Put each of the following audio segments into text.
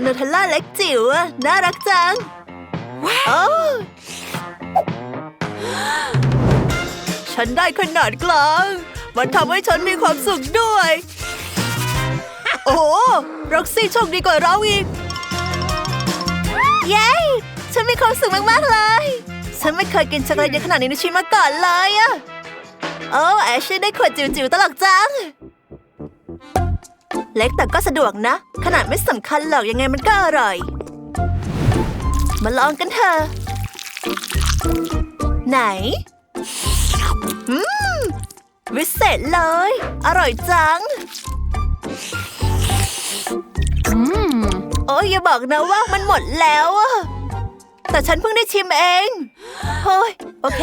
นูเทลล่าเล็กจิ๋วอะน่ารักจัง ว้าว ฉันได้ขนาดกลาง มันทำให้ฉันมีความสุขด้วย โอ้โหร็อกซี่โชคดีกว่าเราอีก เย้ ฉันมีความสุขมากๆเลย ฉันไม่เคยกินช็อกโกแลตเยอะขนาดนี้ในชีวิตมาก่อนเลยอะโอ้แอชชี่ได้ขวดจิ๋วๆตลกจัง เล็กแต่ก็สะดวกนะ ขนาดไม่สำคัญหรอกยังไงมันก็อร่อย มาลองกันเถอะ ไหน อืม วิเศษเลย อร่อยจัง อืม โอ้ยอย่าบอกนะว่ามันหมดแล้วอะแต่ฉันเพิ่งได้ชิมเอง เฮ้ย โอเค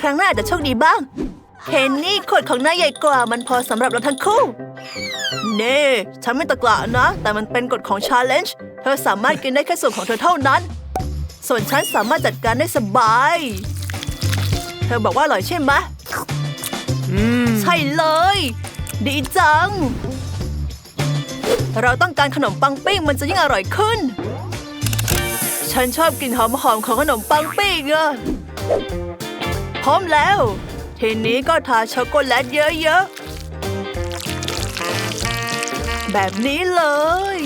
ครั้งหน้าอาจจะโชคดีบ้าง เคนนี่ขวดของนายใหญ่กว่ามันพอสำหรับเราทั้งคู่ เน่ฉันไม่ตะกละนะ แต่มันเป็นกฎของ Challenge เธอสามารถกินได้แค่ส่วนของเธอเท่านั้น ส่วนฉันสามารถจัดการได้สบาย เธอบอกว่าอร่อยใช่ไหมใช่เลย ดีจัง เราต้องการขนมปังปิ้งมันจะยิ่งอร่อยขึ้น ฉันชอบกลิ่นหอมๆของขนมปังปิ้งอะพร้อมแล้ว ทีนี้ก็ทาช็อกโกแลตเยอะๆ แบบนี้เลย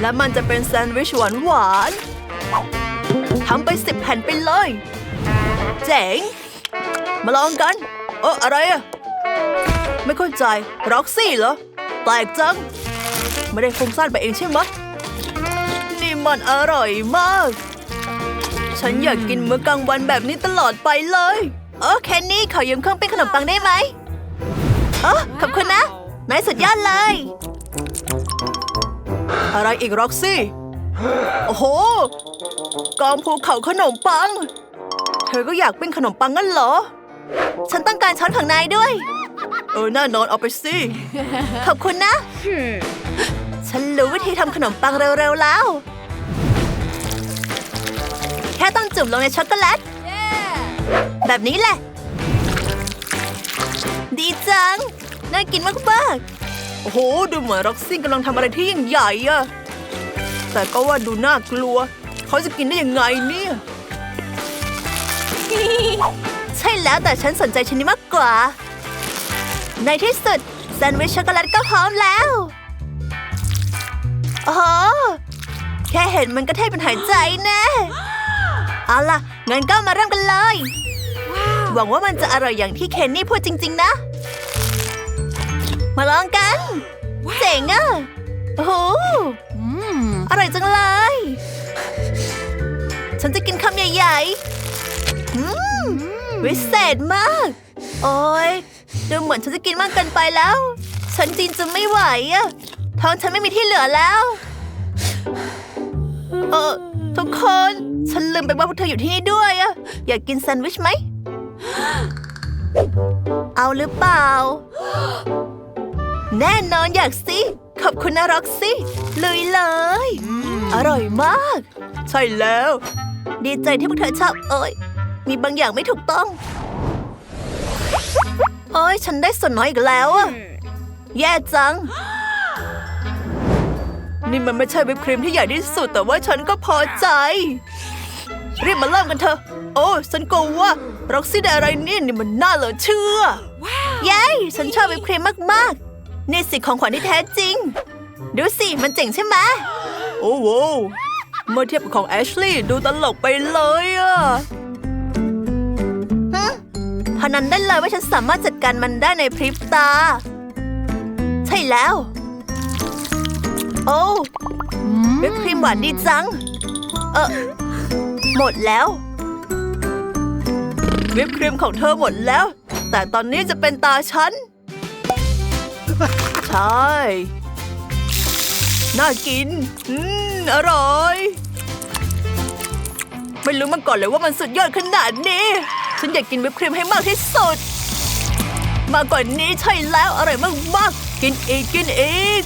และมันจะเป็นแซนด์วิชหวานๆทำไปสิบแผ่นไปเลย เจ๋ง มาลองกัน เอออะไรอะไม่เข้าใจร็อกซี่เหรอแปลกจัง ไม่ได้ฟุ้งซ่านไปเองใช่ไหมนี่มันอร่อยมาก ฉันอยากกินมื้อกลางวันแบบนี้ตลอดไปเลย โอ้แคนนี่ขอยืมเครื่องปิ้งขนมปังได้ไหมเออขอบคุณนะนายสุดยอดเลย อะไรอีกร็อกซี่ โอ้โห กองภูเขาขนมปัง เธอก็อยากปิ้งขนมปังงั้นเหรอ ฉันต้องการช้อนของนายด้วย เออแน่นอนเอาไปสิ ขอบคุณนะ ฉันรู้วิธีทำขนมปังเร็วๆแล้ว แค่ต้องจุ่มลงในช็อกโกแลต แบบนี้แหละ ดีจัง น่ากินมากๆ โอ้โห ดูเหมือนร็อกซี่กำลังทำอะไรที่ยิ่งใหญ่อะแต่ก็ว่าดูน่ากลัว เขาจะกินได้ยังไงเนี่ย ใช่แล้วแต่ฉันสนใจชิ้นนี้มากกว่า ในที่สุดแซนด์วิชช็อกโกแลตก็พร้อมแล้วโอ้โหแค่เห็นมันก็เท่เป็นหายใจแน่ เอาล่ะ งั้นก็มาเริ่มกันเลย หวังว่ามันจะอร่อยอย่างที่เคนนี่พูดจริง ๆ นะ มาลองกัน เจ๋งอะ โอ้โหอืมอร่อยจังเลย ฉันจะกินคำใหญ่ๆอืมวิเศษมาก โอ้ยดูเหมือนฉันจะกินมากเกินไปแล้ว ฉันจีนจะไม่ไหวอะท้องฉันไม่มีที่เหลือแล้ว เออทุกคน ฉันลืมไปว่าพวกเธออยู่ที่นี่ด้วยอะอยากกินแซนด์วิชไหม เอาหรือเปล่า แน่นอนอยากสิ ขอบคุณนะร็อกซี่ลุยเลย อร่อยมาก ใช่แล้ว ดีใจที่พวกเธอชอบเอ้ย มีบางอย่างไม่ถูกต้องโอ้ยฉันได้ส่วนน้อยอีกแล้วอะแย่จัง นี่มันไม่ใช่วิปครีมที่ใหญ่ที่สุด แต่ว่าฉันก็พอใจ รีบมาเริ่มกันเถอะ โอ้ฉันกลัวว่าร็อกซี่ได้อะไรเนี่ยนี่มันน่าเหลือเชื่อ เย้ฉันชอบวิปครีมมากๆ นี่สิของขวัญที่แท้จริง ดูสิ มันเจ๋งใช่ไหมโอ้โหเมื่อเทียบกับของแอชลีย์ดูตลกไปเลยอะฮึเท่านั้นได้เลยว่าฉันสามารถจัดการมันได้ในพริบตา ใช่แล้ว โอ้อืมวิปครีมหวานดีจัง เออ หมดแล้ววิปครีมของเธอหมดแล้ว แต่ตอนนี้จะเป็นตาฉัน ใช่ น่ากิน อืม อร่อย ไม่รู้มาก่อนเลยว่ามันสุดยอดขนาดนี้ ฉันอยากกินวิปครีมให้มากที่สุด มากกว่านี้ใช่แล้ว อร่อยมากๆ กินอีก กินอีก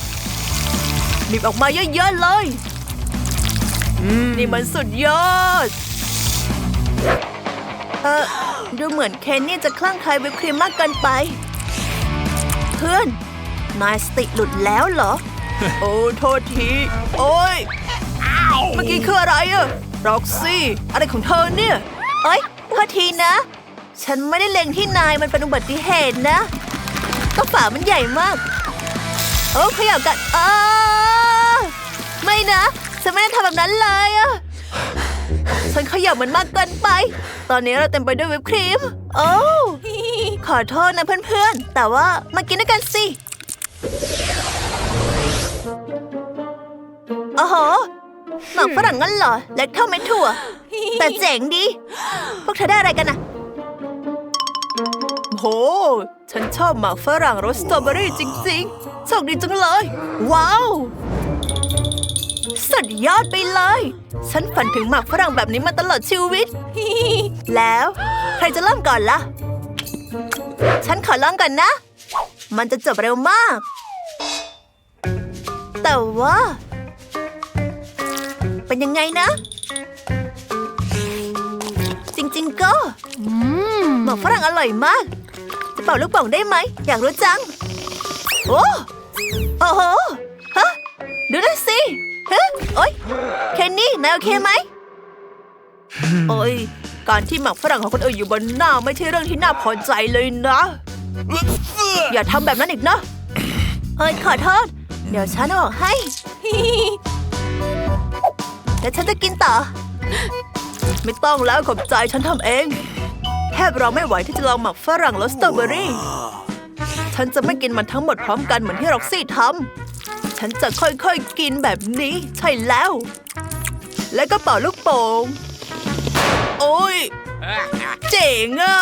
บีบออกมาเยอะๆเลย นี่มันสุดยอด เออดูเหมือนเคนนี่จะคลั่งไคล้วิปครีมมากเกินไป เพื่อน นายสติหลุดแล้วเหรอ โอ้โทษที โอ้ยเมื่อกี้คืออะไรอะร็อกซี่ อะไรของเธอเนี่ย เอ้ยโทษทีนะ ฉันไม่ได้เล็งที่นายมันเป็นอุบัติเหตุนะ ก็ฝามันใหญ่มาก โอ้ขยับกันอ้าไม่นะ ฉันไม่ได้ทำแบบนั้นเลยอะฉันขยับมันมากเกินไป ตอนนี้เราเต็มไปด้วยวิปครีม โอ้ขอโทษนะเพื่อนๆ แต่ว่ามากินด้วยกันสิ โอ้โหหมากฝรั่งงั้นเหรอ เล็กเท่าเม็ดถั่ว แต่เจ๋งดี พวกเธอได้อะไรกันนะโห ฉันชอบหมากฝรั่งรสสตรอเบอรี่จริงๆ โชคดีจังเลย ว้าว สุดยอดไปเลย ฉันฝันถึงหมากฝรั่งแบบนี้มาตลอดชีวิต แล้วใครจะเริ่มก่อนล่ะ ฉันขอเริ่มก่อนนะ มันจะจบเร็วมาก แต่ว่า เป็นยังไงนะ จริงๆก็อืมหมากฝรั่งอร่อยมาก จะเป่าลูกโป่องได้ไหม อยากรู้จัง โอ้โอ้โหฮะดูนั่นสิ ฮะโอ๊ย เคนนี่นายโอเคไหม โอ้ยการที่หมักฝรั่งของคนอื่นอยู่บนหน้าไม่ใช่เรื่องที่น่าพอใจเลยนะ อย่าทำแบบนั้นอีกนะเอ้ยขอโทษ เดี๋ยวฉันเออกให้แล้วฉันจะกินต่อ ไม่ต้องแล้วขอบใจฉันทำเอง แทบเราไม่ไหวที่จะลองหมักฝรั่งรสสตรอเบอรี่ ฉันจะไม่กินมันทั้งหมดพร้อมกันเหมือนที่ร็อกซี่ทำ ฉันจะค่อยๆ กินแบบนี้ ใช่แล้ว แล้วก็เป่าลูกโป่ง โอ้ย เจ๋งอะ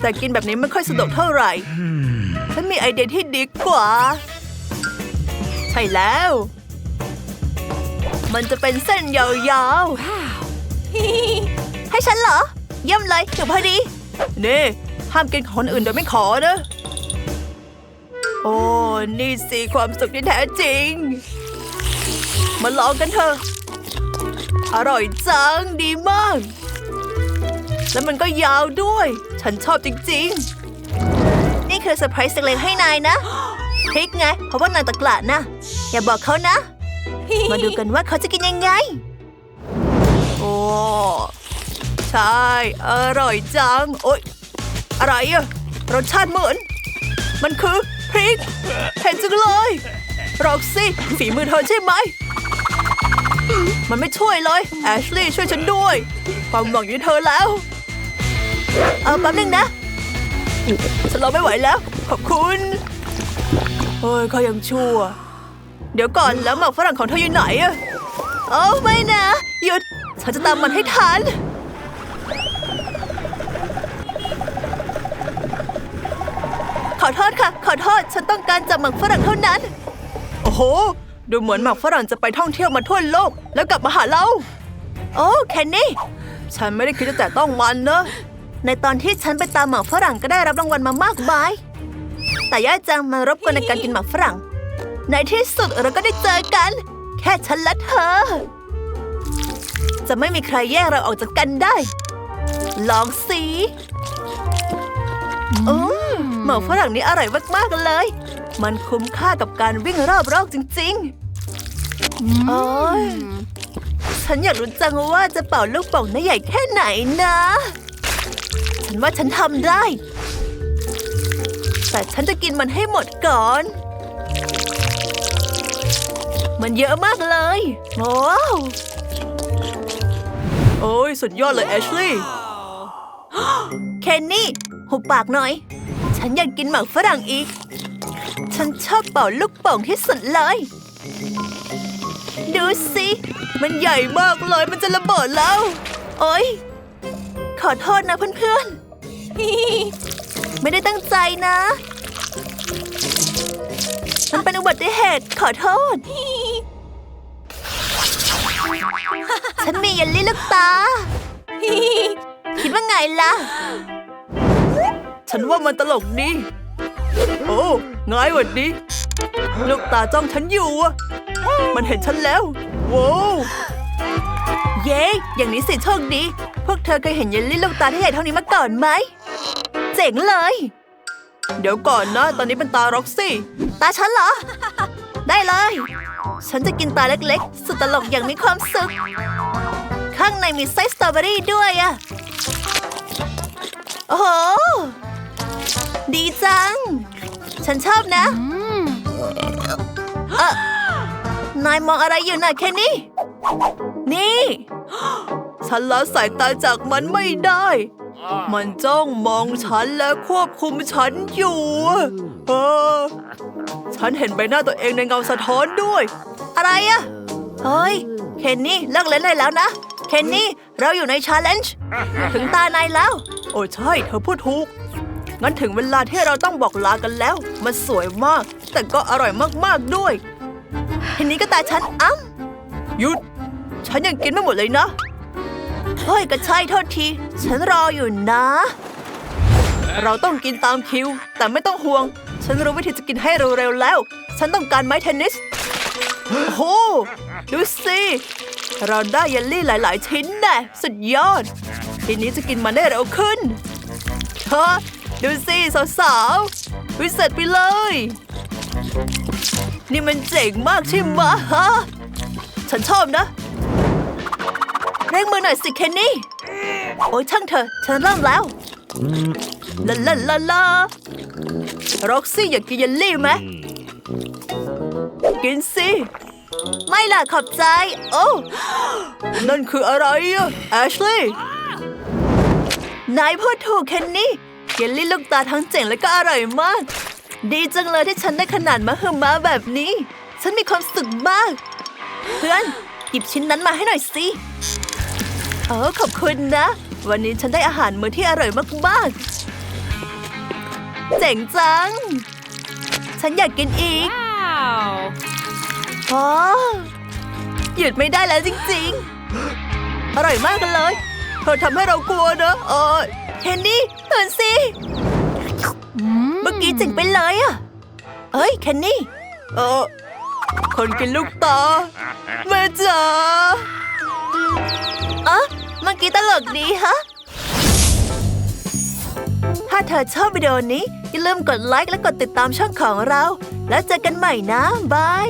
แต่กินแบบนี้ไม่ค่อยสะดวกเท่าไหร่ ฉันมีไอเดียที่ดีกว่า ใช่แล้ว มันจะเป็นเส้นยาวๆ ให้ฉันเหรอ เยี่ยมเลยถึงพอดี นี่ ห้ามกินของคนอื่นโดยไม่ขอนะ โอ้ นี่สิความสุขที่แท้จริง มาลองกันเถอะ อร่อยจัง ดีมาก แล้วมันก็ยาวด้วย ฉันชอบจริง ๆ นี่คือเซอร์ไพรส์เล็กๆให้นายนะพริกไง เพราะว่านายตะกละนะ อย่าบอกเขานะ มาดูกันว่าเขาจะกินยังไง โอ้ ใช่ อร่อยจัง โอ๊ย อะไรอะรสชาติเหมือน มันคือ พริกเผ็ดจังเลยรอกซี่ฝีมือเธอใช่ไหม มันไม่ช่วยเลย แอชลีย์ช่วยฉันด้วย ความหวังอยู่เธอแล้ว เอาแป๊บนึงนะฉันรอไม่ไหวแล้ว ขอบคุณโอ้ยเขายังชั่ว เดี๋ยวก่อนแล้วหมากฝรั่งของเธออยู่ไหนอะโอ้ไม่นะ หยุด ฉันจะตามมันให้ทัน ขอโทษค่ะ ขอโทษ ฉันต้องการจับหมากฝรั่งเท่านั้น โอ้โห ดูเหมือนหมากฝรั่งจะไปท่องเที่ยวมาทั่วโลก แล้วกลับมาหาเรา โอ้แคนนี่ ฉันไม่ได้คิดจะแตะต้องมันนะ ในตอนที่ฉันไปตามหมากฝรั่งก็ได้รับรางวัลมามากมาย แต่ย่าจังมารบกวนในการกินหมากฝรั่ง ในที่สุดเราก็ได้เจอกัน แค่ฉันและเธอ จะไม่มีใครแยกเราออกจากกันได้ ลองสิ อืมหมากฝรั่งนี้อร่อยมากๆเลย มันคุ้มค่ากับการวิ่งรอบโลกจริงๆโอ้ยฉันอยากรู้จังว่าจะเป่าลูกโป่องได้ใหญ่แค่ไหนนะ ฉันว่าฉันทำได้ แต่ฉันจะกินมันให้หมดก่อน มันเยอะมากเลยว้าวโอ้ยสุดยอดเลยแอชลีย์เคนนี่ หุบปากหน่อย ฉันอยากกินหมากฝรั่งอีก ฉันชอบเป่าลูกโป่งที่สุดเลย ดูสิ มันใหญ่มากเลยมันจะระเบิดแล้ว โอ๊ย ขอโทษนะเพื่อนๆ ไม่ได้ตั้งใจนะ มันเป็นอุบัติเหตุขอโทษ ฉันมีเยลลี่ลูกตา คิดว่าไงล่ะ ฉันว่ามันตลกดี โอ้ง่ายหวัดดีลูกตาจ้องฉันอยู่อะมันเห็นฉันแล้วว้าวเย้ อย่างนี้สิโชคดี พวกเธอเคยเห็นเยลลี่ลูกตาที่ใหญ่เท่านี้มาก่อนไหม เจ๋งเลย เดี๋ยวก่อนนะ ตอนนี้เป็นตาร็อกซี่ ตาฉันเหรอ ได้เลย ฉันจะกินตาเล็กๆ สุดตลกอย่างมีความสุข ข้างในมีไส้สตรอเบอรี่ด้วยอะโอ้โห ดีจัง ฉันชอบนะอืมเออนายมองอะไรอยู่น่ะแค่นี้นี่ ฉันละสายตาจากมันไม่ได้ มันจ้องมองฉันและควบคุมฉันอยู่เออฉันเห็นใบหน้าตัวเองในเงาสะท้อนด้วย อะไรอะเฮ้ย เคนนี่เลิกเล่นได้แล้วนะ เคนนี่ เราอยู่ในชาเลนจ์ถึงตานายแล้ว โอ้ใช่ เธอพูดถูก งั้นถึงเวลาที่เราต้องบอกลากันแล้ว มันสวยมาก แต่ก็อร่อยมากๆด้วย ทีนี้ก็ตาฉันอ้ำหยุด ฉันยังกินไม่หมดเลยนะเฮ้ยก็ใช่โทษที ฉันรออยู่นะ เราต้องกินตามคิว แต่ไม่ต้องห่วง ฉันรู้วิธีจะกินให้เร็วๆแล้ว ฉันต้องการไม้เทนนิสโอ้โหดูสิเราได้เยลลี่หลาย ๆ ชิ้นแน่สุดยอด ทีนี้จะกินมันได้เร็วขึ้นเธอ ดูสิสาวๆวิเศษไปเลย นี่มันเจ๋งมากใช่ไหมฮะฉันชอบนะเร่งมือหน่อยสิเคนนี่ โอ้ยช่างเถอะ ฉันเริ่มแล้วลาลาลาลาร็อกซี่อยากกินเยลลี่ไหมกินสิไม่ล่ะขอบใจ โอ้นั่นคืออะไรอะแอชลีย์นายพูดถูกเคนนี่ เยลลี่ลูกตาทั้งเจ๋งและก็อร่อยมาก ดีจังเลยที่ฉันได้ขนาดมาเฮิมมาแบบนี้ ฉันมีความสุขมาก เพื่อนหยิบชิ้นนั้นมาให้หน่อยสิเออขอบคุณนะ วันนี้ฉันได้อาหารมื้อที่อร่อยมากๆ เจ๋งจัง ฉันอยากกินอีกอ๋อหยุดไม่ได้แล้วจริงๆ อร่อยมากกันเลยเธอทำให้เรากลัวนะเออ เคนนี่ตื่นสิอืมเมื่อกี้จ๋งไปเลยอะเอ้ยเคนนี่ เออ คนกินลูกตาแม่จ๋าอะเมื่อกี้ตลกดีฮะ ถ้าเธอชอบวิดีโอนี้ อย่าลืมกดไลค์และกดติดตามช่องของเรา แล้วเจอกันใหม่นะ บาย